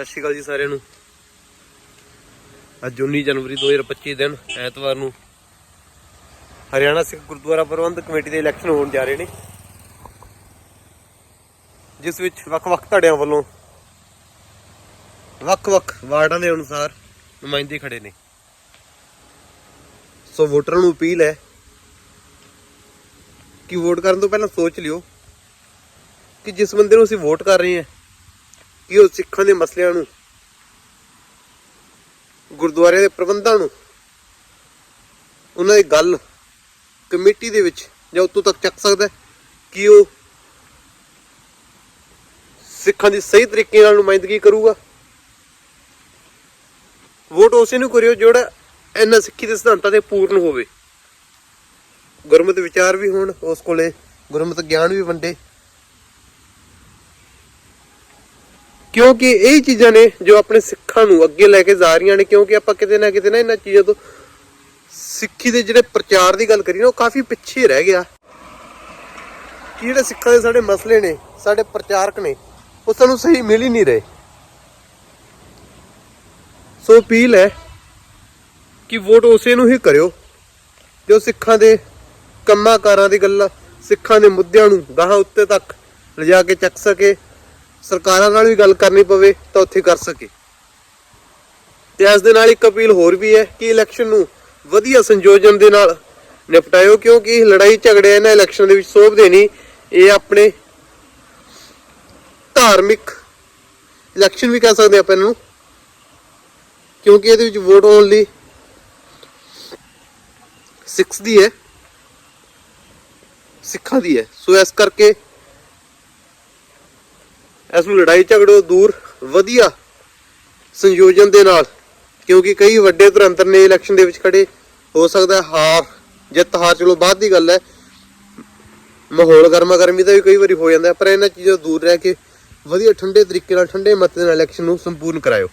ਸਤਿ ਸ਼੍ਰੀ ਅਕਾਲ ਜੀ ਸਾਰਿਆਂ ਨੂੰ। ਅੱਜ 19 ਜਨਵਰੀ 2025 ਦਿਨ, ਐਤਵਾਰ ਨੂੰ ਹਰਿਆਣਾ ਸਿੱਖ ਗੁਰਦੁਆਰਾ ਪ੍ਰਬੰਧਕ ਕਮੇਟੀ ਦੇ ਇਲੈਕਸ਼ਨ ਹੋਣ ਜਾ ਰਹੇ ਨੇ, ਜਿਸ ਵਿੱਚ ਵੱਖ-ਵੱਖ ਧੜਿਆਂ ਵੱਲੋਂ ਵੱਖ-ਵੱਖ ਵਾਰਡਾਂ ਦੇ ਅਨੁਸਾਰ ਨੁਮਾਇੰਦੇ ਖੜੇ ਨੇ। ਸੋ ਵੋਟਰਾਂ ਨੂੰ ਅਪੀਲ ਹੈ ਕਿ ਵੋਟ ਕਰਨ ਤੋਂ ਪਹਿਲਾਂ ਸੋਚ ਲਿਓ ਕਿ ਜਿਸ ਬੰਦੇ ਨੂੰ ਅਸੀਂ ਵੋਟ ਕਰ ਰਹੇ ਹਾਂ ਕਿ ਉਹ ਸਿੱਖਾਂ ਦੇ ਮਸਲਿਆਂ ਨੂੰ, ਗੁਰਦੁਆਰਿਆਂ ਦੇ ਪ੍ਰਬੰਧਾਂ ਨੂੰ, ਉਹਨਾਂ ਦੀ ਗੱਲ ਕਮੇਟੀ ਦੇ ਵਿੱਚ ਜਾਂ ਉਤੋਂ ਤੱਕ ਚੱਕ ਸਕਦਾ ਕਿ ਉਹ ਸਿੱਖਾਂ ਦੀ ਸਹੀ ਤਰੀਕੇ ਨਾਲ ਨੁਮਾਇੰਦਗੀ ਕਰੂਗਾ। ਵੋਟ ਉਸੇ ਨੂੰ ਕਰਿਓ ਜਿਹੜਾ ਇਹਨਾਂ ਸਿੱਖੀ ਦੇ ਸਿਧਾਂਤਾਂ ਤੇ ਪੂਰਨ ਹੋਵੇ। ਗੁਰਮਤਿ ਵਿਚਾਰ ਵੀ ਹੋਣ, ਉਸ ਕੋਲੇ ਗੁਰਮਤਿ ਗਿਆਨ ਵੀ ਵੰਡੇ। ਕਿਉਂਕਿ ਇਹ ਚੀਜ਼ਾਂ ਨੇ ਜੋ ਆਪਣੇ ਸਿੱਖਾਂ ਨੂੰ ਅੱਗੇ ਲੈ ਕੇ ਜਾ ਰਹੀਆਂ ਨੇ, ਕਿਉਂਕਿ ਆਪਾਂ ਕਿਤੇ ਨਾ ਕਿਤੇ ਨਾ ਇਹਨਾਂ ਚੀਜ਼ਾਂ ਤੋਂ ਸਿੱਖੀ ਦੇ ਜਿਹੜੇ ਪ੍ਰਚਾਰ ਦੀ ਗੱਲ ਕਰੀਏ ਨਾ, ਉਹ ਕਾਫੀ ਪਿੱਛੇ ਰਹਿ ਗਿਆ। ਕਿ ਜਿਹੜੇ ਸਿੱਖਾਂ ਦੇ ਸਾਡੇ ਮਸਲੇ ਨੇ, ਸਾਡੇ ਪ੍ਰਚਾਰਕ ਨੇ, ਉਹ ਸਾਨੂੰ ਸਹੀ ਮਿਲ ਹੀ ਨਹੀਂ ਰਹੇ। ਸੋ ਅਪੀਲ ਹੈ ਕਿ ਵੋਟ ਉਸੇ ਨੂੰ ਹੀ ਕਰਿਓ, ਜੋ ਸਿੱਖਾਂ ਦੇ ਕੰਮਾਂ ਕਾਰਾਂ ਦੀ ਗੱਲਾਂ, ਸਿੱਖਾਂ ਦੇ ਮੁੱਦਿਆਂ ਨੂੰ ਗਾਹਾਂ ਉੱਤੇ ਤੱਕ ਲਿਜਾ ਕੇ ਚੱਕ ਸਕੇ। ਸਰਕਾਰਾਂ ਨਾਲ ਵੀ ਗੱਲ ਕਰਨੀ ਪਵੇ ਤਾਂ ਉੱਥੇ ਕਰ ਸਕੇ। ਤੇ ਇਸ ਦੇ ਨਾਲ ਇੱਕ ਅਪੀਲ ਹੋਰ ਵੀ ਹੈ ਕਿ ਇਲੈਕਸ਼ਨ ਨੂੰ ਵਧੀਆ ਸੰਯੋਜਨ ਦੇ ਨਾਲ ਨਿਪਟਾਇਓ, ਕਿਉਂਕਿ ਲੜਾਈ ਝਗੜੇ ਇਹਨਾਂ ਇਲੈਕਸ਼ਨ ਦੇ ਵਿੱਚ ਸੋਭਦੇ ਨਹੀਂ। ਇਹ ਆਪਣੇ ਧਾਰਮਿਕ ਇਲੈਕਸ਼ਨ ਵੀ ਕਹਿ ਸਕਦੇ ਆਪਾਂ ਇਹਨਾਂ ਕਿਉਂਕਿ ਇਹਦੇ ਵਿੱਚ ਵੋਟ ਓਨਲੀ 6 ਦੀ ਹੈ, ਸਿੱਖਾਂ ਦੀ ਹੈ। ਸੋ ਇਸ ਕਰਕੇ ਇਸ ਨੂੰ ਲੜਾਈ ਝਗੜੋ ਦੂਰ, ਵਧੀਆ ਸੰਯੋਜਨ ਦੇ ਨਾਲ, ਕਿਉਂਕਿ ਕਈ ਵੱਡੇ ਧੁਰੰਤਰ ਨੇ ਇਲੈਕਸ਼ਨ ਦੇ ਵਿੱਚ ਖੜੇ, ਹੋ ਸਕਦਾ ਹਾਰ ਜਿੱਤ ਹਾਰ, ਚਲੋ ਬਾਅਦ ਦੀ ਗੱਲ ਹੈ। ਮਾਹੌਲ ਗਰਮਾ ਗਰਮੀ ਦਾ ਵੀ ਕਈ ਵਾਰੀ ਹੋ ਜਾਂਦਾ ਪਰ ਇਹਨਾਂ ਚੀਜ਼ਾਂ ਤੋਂ ਦੂਰ ਰਹਿ ਕੇ ਵਧੀਆ ਠੰਡੇ ਤਰੀਕੇ ਨਾਲ, ਠੰਡੇ ਮੱਤੇ ਨਾਲ ਇਲੈਕਸ਼ਨ ਨੂੰ ਸੰਪੂਰਨ ਕਰਾਇਓ।